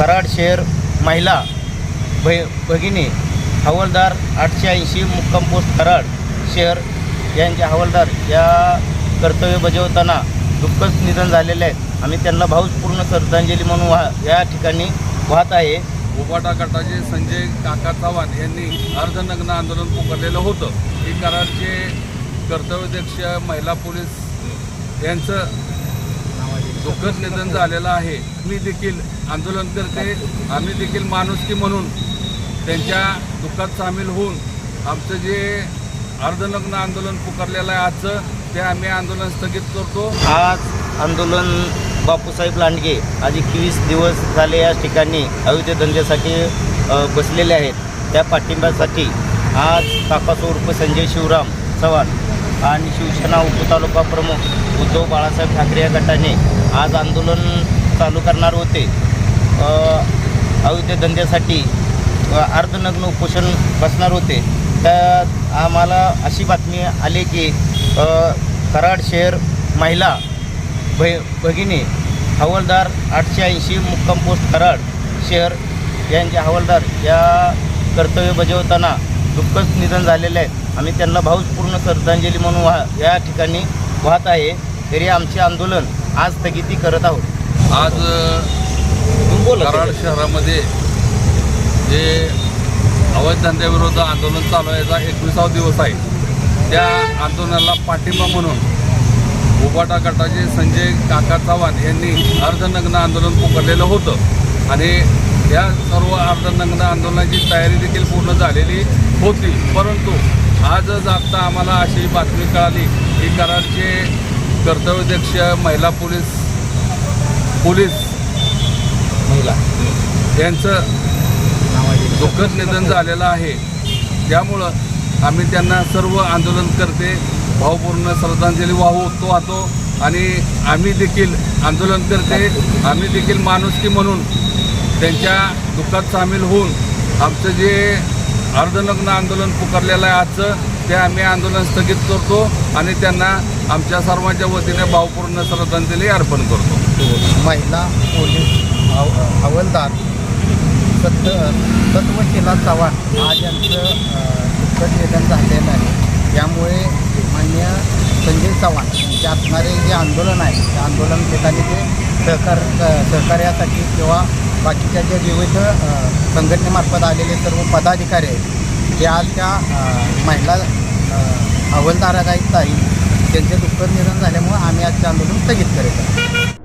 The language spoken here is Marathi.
शहर महिला भ भगिनी हवालदार आठशे ऐंशी मुक्काम पोस्ट कराड शहर यांचे हवालदार या कर्तव्य बजावताना दुःखच निधन झालेले आहेत. आम्ही त्यांना भावपूर्ण श्रद्धांजली म्हणून वाह या ठिकाणी वाहत आहे. उबाटा गटाचे संजय काका चव्हाण यांनी अर्धनग्न आंदोलन पुकारलेलं होतं. ही कराडचे कर्तव्याध्यक्ष महिला पोलीस यांचं दुःखद निधन झालेलं आहे. मी देखील आंदोलन करते. आम्ही देखील माणुसकी म्हणून त्यांच्या दुःखात सामील होऊन आमचं जे अर्धनग्न आंदोलन पुकारलेलं आहे आजचं ते आम्ही आंदोलन स्थगित करतो. आज आंदोलन बापूसाहेब लांडगे आज एकवीस दिवस झाले या ठिकाणी अयोध्या धंद्यासाठी बसलेले आहेत. त्या पाठिंब्यासाठी आज काकासो उर्फ संजय शिवराम चव्हाण आणि शिवसेना उपतालुका प्रमुख उद्धव बाळासाहेब ठाकरे या गटाने आज आंदोलन चालू करणार होते. अवैध धंद्यासाठी अर्धनग्न उपोषण बसणार होते. तर आम्हाला अशी बातमी आली की कराड शहर महिला भ भगिनी हवालदार आठशे ऐंशी मुक्काम पोस्ट कराड शहर यांचे हवालदार या कर्तव्य बजावताना दुःखच निधन झालेले आहेत. आम्ही त्यांना भावपूर्ण श्रद्धांजली म्हणून वाह या ठिकाणी वाहत आहे. तरी आमचे आंदोलन आज स्थगिती करत आहोत. आज कराड शहरामध्ये जे अवैध धंद्याविरोधात आंदोलन चालू आहे याचा एकविसावा दिवस आहे. त्या आंदोलनाला पाठिंबा म्हणून उबाटा गटाचे संजय काका चव्हाण यांनी अर्धनग्न आंदोलन पुकारलेलं होतं. आणि या सर्व अर्धनग्न आंदोलनाची तयारी देखील पूर्ण झालेली होती. परंतु आजच आत्ता आम्हाला अशी बातमी कळाली की कराडचे कर्तव्यदक्ष महिला पोलीस पोलीस महिला यांचं दुःखद निधन झालेलं आहे. त्यामुळं आम्ही त्यांना सर्व आंदोलन करते. भावपूर्ण श्रद्धांजली वाहू तो वाहतो आणि आम्ही देखील आंदोलन करते. आम्ही देखील माणुसकी म्हणून त्यांच्या दुःखात सामील होऊन आमचं जे अर्धनग्न आंदोलन पुकारलेलं आहे आजचं ते आम्ही आंदोलन स्थगित करतो आणि त्यांना आमच्या सर्वांच्या वतीने भावपूर्ण श्रद्धांजली अर्पण करतो. महिला पोलीस हव हवालदार सत सत्वशिला चव्हाण आज यांचं दुःखद निधन झालेलं आहे. यामुळे मान्य संजय चव्हाण यांचे असणारे जे आंदोलन आहे त्या आंदोलन ठिकाणी ते सहकार सहकार्यासाठी किंवा बाकीच्या ज्या विविध संघटनेमार्फत आलेले सर्व पदाधिकारी आहेत ते आज त्या महिला अ, आहेत ताई त्यांचे दुःखद निधन झाल्यामुळं आम्ही आजचे आंदोलन स्थगित करत आहोत.